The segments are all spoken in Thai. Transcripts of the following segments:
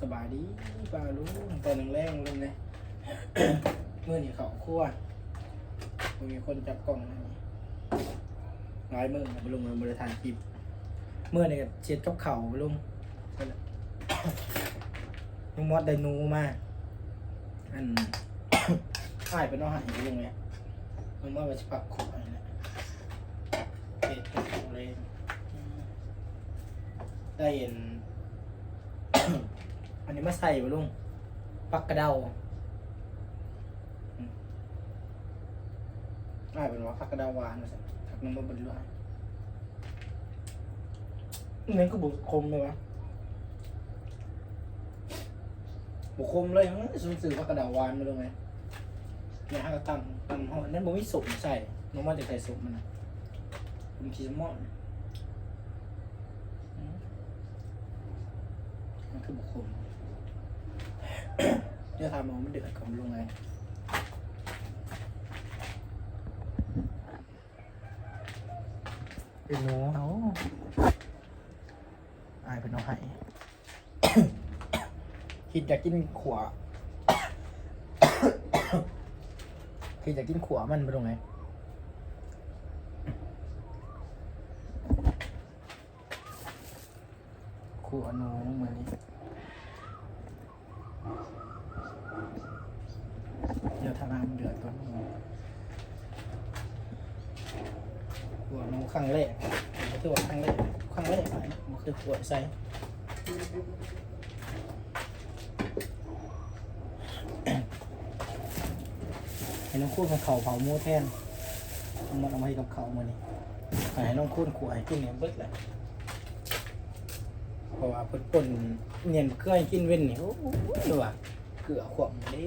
สบายดีปลาลูกตอนแรงๆลงเลยเมื่อนี่เขาคั่วมีคนจับกล้องนะนี่ร้ายมือมาลงมาบริทานคลิปเมื่อนี่เช็ดกับเข่าไปลงลุงมอดไดนูมาอันถ่ายเป็นอาหายไปลงเลยลุงมอดไปปักขวดนี่แหละเอ็ดเป็นเลย ได้เห็น อันนี้มาใส่ไปลุงปักกระเดาอ่าเป็นว่าปักกระเดาหวานนะสิถักน้ำมันบนเรือนี่ก็บุกคมเลยวะบุกคมเลยมั้งสูงสื่อปักกระเดาหวานมาลงไหมเนี่ยฮะก็ตั้งตั้งห้อนั้นบ่มีสุกใส่น้องมาจะใส่สุกมันนะเป็นคีสมอนอืมมัน คือบุกคมเดี๋ยวทำเอามันเดือดก่อนลงไงเป็นหนูเอาอายเป็นน้องไห้ คิดอยากกินขวคิดอยากกินขวมันไปลงไงขวหนูเหมือนนี้ เดี๋ยวทำน้ำเดือดก่อน หัวน้องข้างแรกก็คือว่าข้างแรกข้างแรกไปมันคือหัวใส่ให้น้องคูดของเขาเผาหมูแทนมันเอามาให้กับเขามานี่ให้น้องคูดขวให้กินเนี่ยเบิดเลยเพราะว่าเพิ่นป่นเนียนเครื่อให้กินเว้นนี่โอ้โหว่าเกลือขวบเลย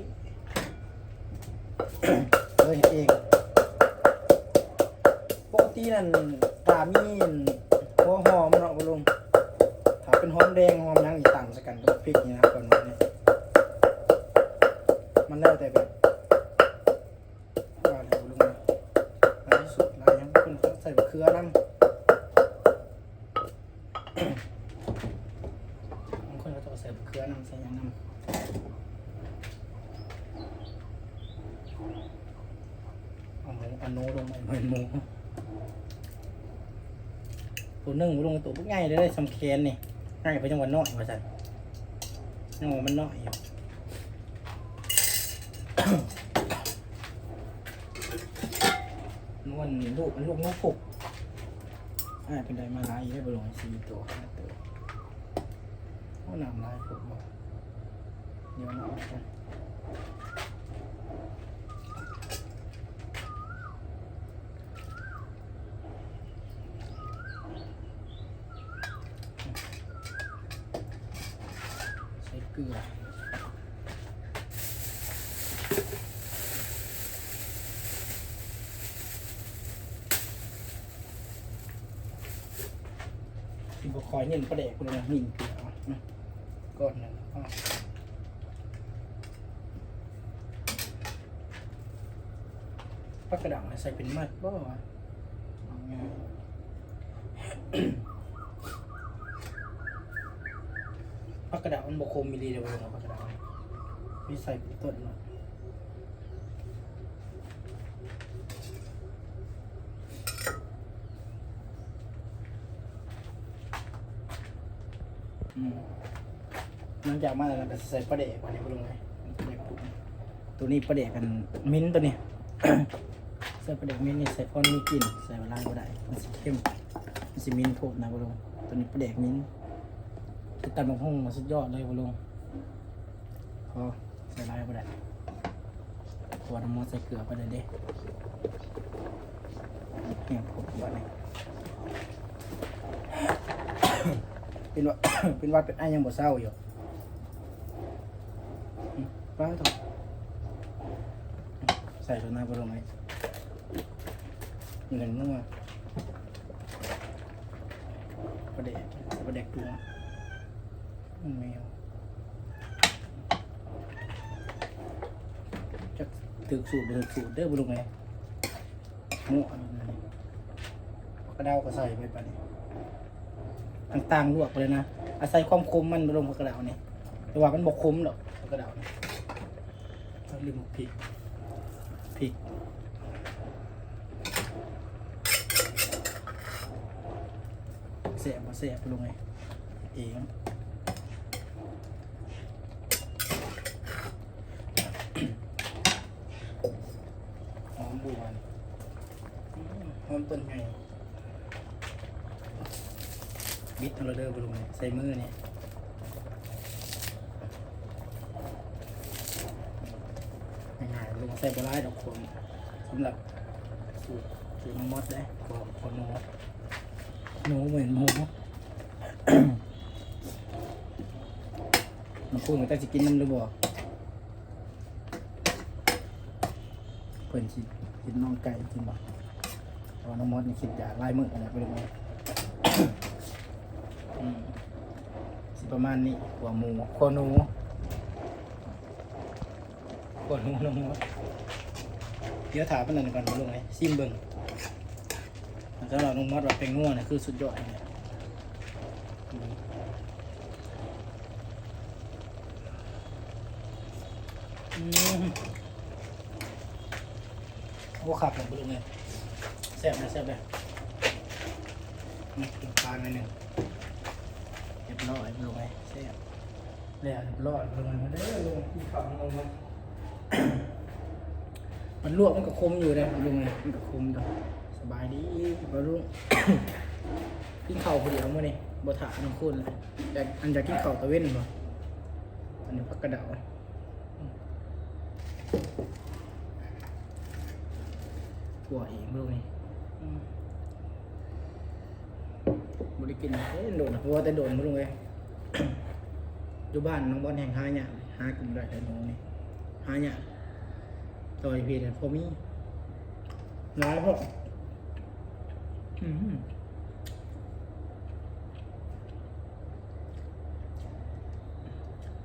เฮ็ดเองปก ตินั่นตามีนหัวหอมเนาะบ่ลุงถ้าเป็นหอมแดงหอมหยังอีต่างสกันกับพริกนี่นะครับก่อนว่านี่มันแล้วแต่แบบว่าแล้วบ่ลุงนะหลายสุดหลายหยังเพิ่นใส่มะเขือนำบางคนก็ต้องใส่มะเขือนำใส่หยังนำเอาหมูอันโน้ลงไปเหมือนหมู ตัวนึ่งลงตัวง่ายเลยได้สำเคนนี่ง่ายไปจังหวัดน้อยมาสั่นจังหวัดมันน้อยอยู่นวลลูกมันลูกนกผูกอ่าเป็นไดมาลายได้บลงสี่ตัวห้าตัวโอ้หนามลายผูกบอกเดี๋ยวนะเอาไป ใส่เกลือกินบะ คอยเน้นประเดกเลยนะมิ่นเกลือเอานะก้อนหนึ่งเอาปักกระดังใส่เป็นมัดบ่วะเอางพักกระดาษมันบกคมมีดีเดียวเนาะพักกระดาษมีใส่เป็นต้นเนาะ มหลังจากมาแล้วก็ใส่ปลาเดกไปลงเลยปลาเดกปรุงตัวนี้ปลาเดกกันมิ้นท์ตัวนี้ ใส่ปลาเดกมิ้นท์นี่ใส่พอนมีกลิ่นใส่เวลาก็ได้มันสิเข้มมันสิมิ้นท์โพดนะไปลงตัวนี้ปลาเดกมิ้นท์คือตัดบางห้องมาสุดยอดเลยคุณลุงพอใส่ลายไปได้ขวดน้ำมันใส่เกลือไปเลยเด้เหี่ยผมว่านี่ เป็นว่า เป็นวัดเป็นไอ้ยังบ่เศร้าอยู่ป้าต่อใส่ตัวหน้าไปลงไหมหนึ่งนัวประเด็กประเด็กตัวแมวจะถึกสูตรถึกสูตรเด้อบุรุษไงมั่วอันนั้นนี่กระเดาก็ใส่ไปปะนี่ ต่างๆลวกไปเลยนะอาศัยความคมมันลงกระดาเนี่แต่ว่ามันบกคมหรอกกระดาเนี่ลืมพริกพริกเสียบมาเสียบลงไงเองหอมบัวนี่หอมต้นไง บิดเอาเราเด้อบลุงใส่มือเนี่ยง่ายๆลงใส่ปลาร้าดอกคนสำหรับสูตรสูตรน้องมดได้ขอขอหนูหนูเหมือนหมูมันพูดเหมือนจะกินน้ำหรือบ่เพิ่นสิกินน้องไก่จริงบ่เพราะน้องมดนี่คิดอยากไล่มืออะไรไปลงเลย อืมสิ ประมาณนี้หัวหมูโคหนูโคหนูน้องมดเดี๋ยวถามปานนันก่อนลงเลยซิมเบิ้งสำหรับน้องมดว่าเป็นง่วเนี่ยคือสุดยอดเลยอืมโอ้ขับผมไปลงเลยแซ่บนะแซ่บเลยกินปลาหน่อยหนึ่ง เรียบร้อยลงไปเสียบแล้วเรียบร้อยลงมาเด้อลงที่ขับลงมามันลวกมันก็คมอยู่เลยลุงเลยมันก็คมดอกสบายดีบารุงกินข้าวเดียวมื่อนี่บ่ถาน้องคุณเลยอยากอันอยากกินข้าวตะเว้นบ่อันนี้พักกระเดาถั่วเองลูกนี่ อืมบริกินเอ้ยโดนเพราะว่าแต่โดนมาลงเลยอยู่บ้านน้องบอลแห่งหาเนี่ยหากินได้แต่น้องนี่หาเนี่ยต่อยพีเนี่ยพอมีร้ายพวกอืม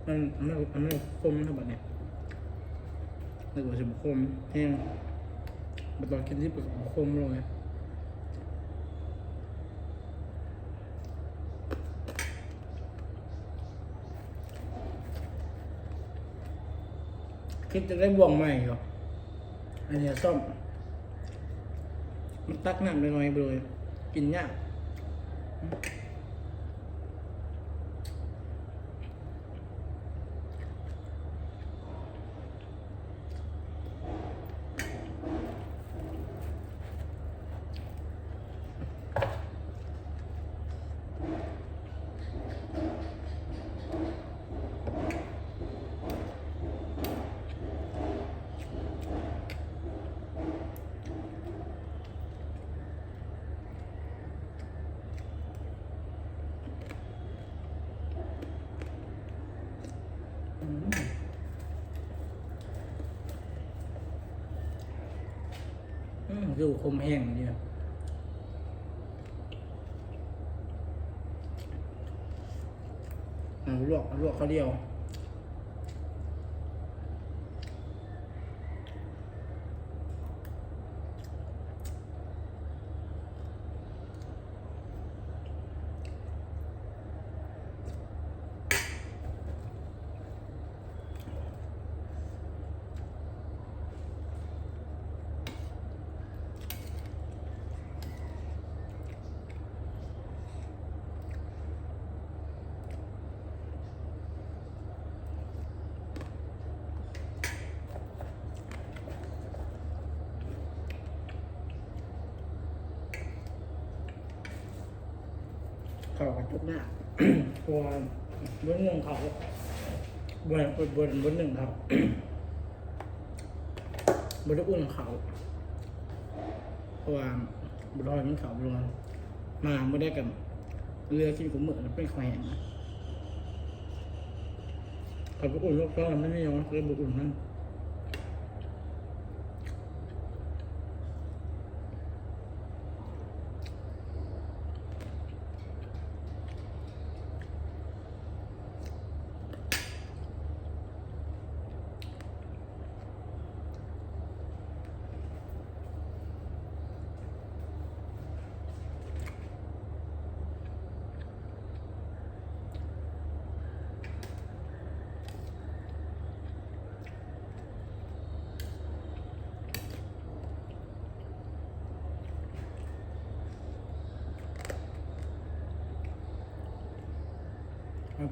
มันมันมันมันคมนะแบบเนี้ยแต่ว่าจะบคมแห้งบัดตอนกินที่ปกคมลงเลย คิดจะได้บ่วงใหม่เหรออันนี้ยส้มมันตักน้ำน้อยๆไปเลยกินยาก ดูคมแห้งเนี่ยลวกลวกข้าวเดียว ทุกหน้าเพราะว่าบนหนึ่งเขาบนบนบนบนหนึ่งเขาบนได้อุ่นเขาเพราะว่าบนรอยมันเขาบนมาไม่ได้กันเรือกินกุ้งเหมือนเป็นแขวนนะเขาบอุ่นลูกก็ไม่มีหรอกเลยบนอุ่นนั่น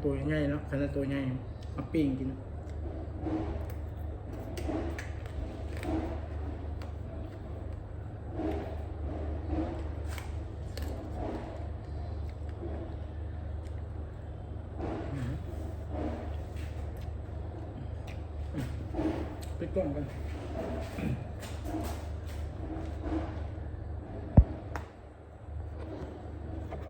ตัวง่ายๆเนาะขนาดตัวใหญ่เอาปิ้งกินไปกล้องกัน